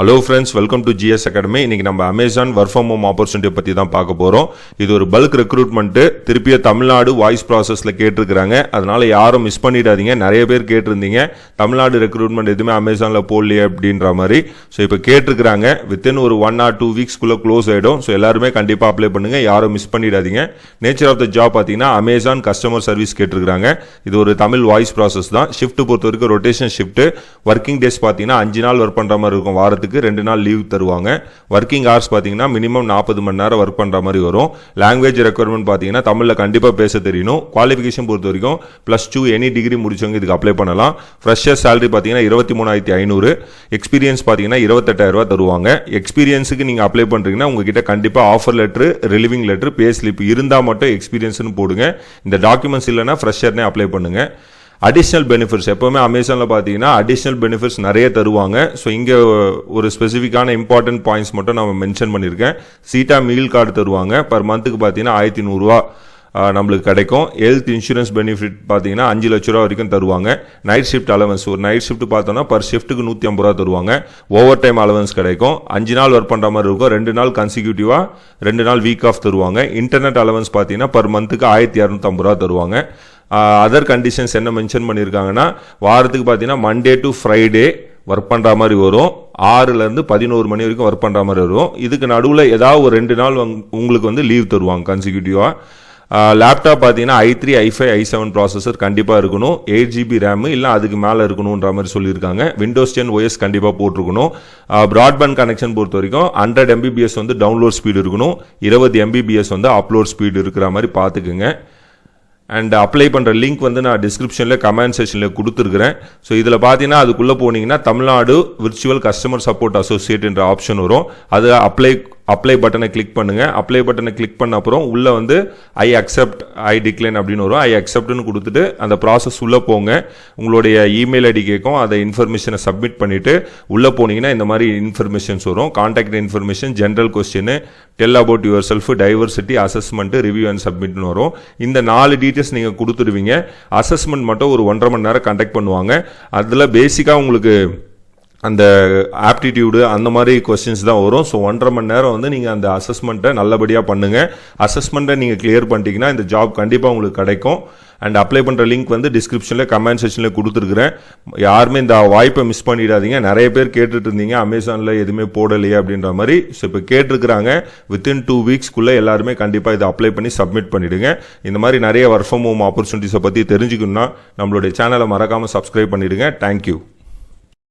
Hello friends welcome to GS academy இன்னைக்கு நம்ம Amazon work from home opportunity பற்றி தான் பார்க்க போகிறோம் இது ஒரு பல்க் ரெக்ரூட்மெண்ட்டு திருப்பிய தமிழ்நாடு வாய்ஸ் ப்ராசஸில் கேட்டிருக்கிறாங்க. அதனால் யாரும் மிஸ் பண்ணிடாதீங்க. நிறைய பேர் கேட்டிருந்தீங்க. தமிழ்நாடு ரெக்ரூட்மெண்ட் எதுவுமே அமேசானில் போடலையே அப்படின்ற மாதிரி. ஸோ இப்போ கேட்டிருக்கிறாங்க. வித்தின் ஒரு ஒன் ஆர் டூ வீக்ஸ்க்குள்ளே க்ளோஸ் ஆகிடும் ஸோ எல்லாருமே கண்டிப்பாக அப்ளை பண்ணுங்கள் யாரும் மிஸ் பண்ணிடாதீங்க. நேச்சர் ஆஃப் த ஜாப் பார்த்தீங்கன்னா அமேசான் கஸ்டமர் சர்வீஸ் கேட்டிருக்கிறாங்க. இது ஒரு தமிழ் வாய்ஸ் ப்ராசஸ் தான். ஷிஃப்ட் பொறுத்த வரைக்கும் ரொட்டேஷன் ஷிஃப்ட் ஒர்க்கிங் டேஸ் பார்த்தீங்கன்னா அஞ்சு நாள் ஒர்க் பண்ணுற மாதிரி இருக்கும். வாரத்துக்கு ரெண்டு நாள் லீவ் தருவாங்க. ஒர்க்கிங் ஹவர்ஸ் பார்த்தீங்கன்னா மினிமம் நாற்பது மணி நேரம் ஒர்க் பண்ணுற மாதிரி வரும். லாங்குவேஜ் ரெக்குவயர்மெண்ட் பார்த்தீங்கன்னா தமிழில் கண்டிப்பாக பேச தெரியணும் குவாலிஃபிகேஷன் பொறுத்த வரைக்கும் ப்ளஸ் டூ எனி டிகிரி முடிச்சவங்க இதுக்கு அப்ளை பண்ணலாம். ஃப்ரெஷர் சேலரி பார்த்தீங்கன்னா இருபத்தி மூணாயிரத்தி ஐநூறு. எக்ஸ்பீரியன்ஸ் பார்த்தீங்கன்னா இருபத்தெட்டாயிரம் ரூபா தருவாங்க. எக்ஸ்பீரியன்ஸுக்கு நீங்கள் அப்ளை பண்ணுறீங்கன்னா உங்ககிட்ட கண்டிப்பாக offer letter relieving letter pay slip இருந்தால் மட்டும் எக்ஸ்பீரியன்ஸ்னு போடுங்க. இந்த டாக்குமெண்ட்ஸ் இல்லைன்னா ஃப்ரெஷர்னே அப்ளை பண்ணுங்கள் அடிஷ்னல் பெனிஃபிட்ஸ் எப்போவுமே அமேசானில் பார்த்தீங்கன்னா அடிஷ்னல் பெனிஃபிட்ஸ் நிறைய தருவாங்க. ஸோ இங்கே ஒரு ஸ்பெசிஃபிக்கான இம்பார்ட்டன்ட் பாயிண்ட்ஸ் மட்டும் நம்ம மென்ஷன் பண்ணியிருக்கேன். சீட்டா மீல் கார்டு தருவாங்க. பர் மந்த்துக்கு பார்த்தீங்கன்னா ஆயிரத்தி நூறுரூவா நம்மளுக்கு கிடைக்கும். ஹெல்த் இன்சூரன்ஸ் பெனிஃபிட் பார்த்தீங்கன்னா அஞ்சு லட்ச ரூபா வரைக்கும் தருவாங்க. நைட் ஷிஃப்ட் அலவன்ஸ் ஒரு நைட் ஷிஃப்ட் பார்த்தோன்னா பர் ஷிஃப்ட்டுக்கு நூற்றி ஐம்பது ரூபா தருவாங்க. ஓவர் டைம் அலவன்ஸ் கிடைக்கும். அஞ்சு நாள் ஒர்க் பண்ணுற மாதிரி இருக்கும். ரெண்டு நாள் கன்சிக்யூட்டிவாக ரெண்டு நாள் வீக் ஆஃப் தருவாங்க. இன்டர்நெட் அலவன்ஸ் பார்த்தீங்கன்னா பர் மந்த்துக்கு ஆயிரத்தி இரநூத்தம்பது ரூபா தருவாங்க. அதர் கண்டிஷன்ஸ் என்ன மென்ஷன் பண்ணியிருக்காங்கன்னா வாரத்துக்கு பார்த்தீங்கன்னா மண்டே டு ஃப்ரைடே ஒர்க் பண்ணுற மாதிரி வரும். ஆறுலேருந்து பதினோரு மணி வரைக்கும் ஒர்க் பண்ணுற மாதிரி வரும். இதுக்கு நடுவில் ஏதாவது ஒரு ரெண்டு நாள் உங்களுக்கு வந்து லீவ் தருவாங்க கன்சிக்யூட்டிவாக லேப்டாப் பார்த்தீங்கன்னா I three I five I seven processor கண்டிப்பாக இருக்கணும். எயிட் ஜிபி ரேமு இல்லை அதுக்கு மேலே இருக்கணுன்ற மாதிரி சொல்லியிருக்காங்க. விண்டோஸ் டென் ஓஎஸ் கண்டிப்பாக போட்டிருக்கணும். ப்ராட்பேண்ட் கனெக்ஷன் பொறுத்த வரைக்கும் ஹண்ட்ரட் எம்பிபிஎஸ் வந்து டவுன்லோட் ஸ்பீடு இருக்கணும். இருபது எம்பிபிஎஸ் வந்து அப்லோட் ஸ்பீடு இருக்கிற மாதிரி பார்த்துக்குங்க அண்ட் அப்ளை பண்ணுற லிங்க் வந்து நான் டிஸ்கிரிப்ஷனில் கமெண்ட் செக்ஷனில் கொடுத்துருக்குறேன். ஸோ இதில் பார்த்தீங்கன்னா அதுக்குள்ளே போனீங்கன்னா Tamil Nadu virtual customer support associate என்ற ஆப்ஷன் வரும். அது அப்ளை அப்ளை பட்டனை கிளிக் பண்ணுங்க. அப்ளை பட்டனை கிளிக் பண்ண அப்புறம் உள்ள வந்து ஐ அக்செப்ட் ஐ டிக்ளைன் அப்படின்னு வரும். ஐ அக்செப்ட்னு கொடுத்துட்டு அந்த ப்ராசஸ் உள்ளே போங்க. உங்களுடைய இமெயில் ஐடி கேட்கும். அதை இன்ஃபர்மேஷனை சப்மிட் பண்ணிட்டு உள்ளே போனீங்கன்னா இந்த மாதிரி இன்ஃபர்மேஷன்ஸ் வரும். Contact information general question tell about yourself diversity assessment review and சப்மிட்னு வரும். இந்த நாலு டீட்டெயில்ஸ் நீங்கள் கொடுத்துடுவீங்க. அசஸ்மெண்ட் மட்டும் ஒரு ஒன்றரை மணி நேரம் கண்டக்ட் பண்ணுவாங்க. அதில் பேசிக்காக உங்களுக்கு அந்த ஆப்டிடியூடு அந்த மாதிரி கொஸ்டின்ஸ் தான் வரும். ஸோ ஒன்றரை மணி நேரம் வந்து நீங்கள் அந்த அசஸ்மெண்ட்டை நல்லபடியாக பண்ணுங்கள் அசஸ்மெண்ட்டை நீங்கள் கிளியர் பண்ணிட்டீங்கன்னா இந்த ஜாப் கண்டிப்பாக உங்களுக்கு கிடைக்கும். அண்ட் அப்ளை பண்ணுற லிங்க் வந்து டிஸ்கிரிப்ஷனில் கமெண்ட் செக்ஷனில் கொடுத்துருக்குறேன். யாருமே இந்த வாய்ப்பை மிஸ் பண்ணிடாதீங்க. நிறைய பேர் கேட்டுட்டு இருந்தீங்க. அமேசானில் எதுவுமே போடலையே அப்படின்ற மாதிரி. ஸோ இப்போ கேட்டிருக்கிறாங்க. வித்தின் டூ வீக்ஸ்க்குள்ளே எல்லாருமே கண்டிப்பாக இதை அப்ளை பண்ணி சப்மிட் பண்ணிவிடுங்க இந்த மாதிரி நிறைய ஒர்க் ஃப்ரம் ஹோம் ஆப்பர்ச்சுனிட்டிஸை பற்றி தெரிஞ்சுக்கணும்னா நம்மளுடைய சேனலை மறக்காமல் சப்ஸ்கிரைப் பண்ணிவிடுங்க தேங்க்யூ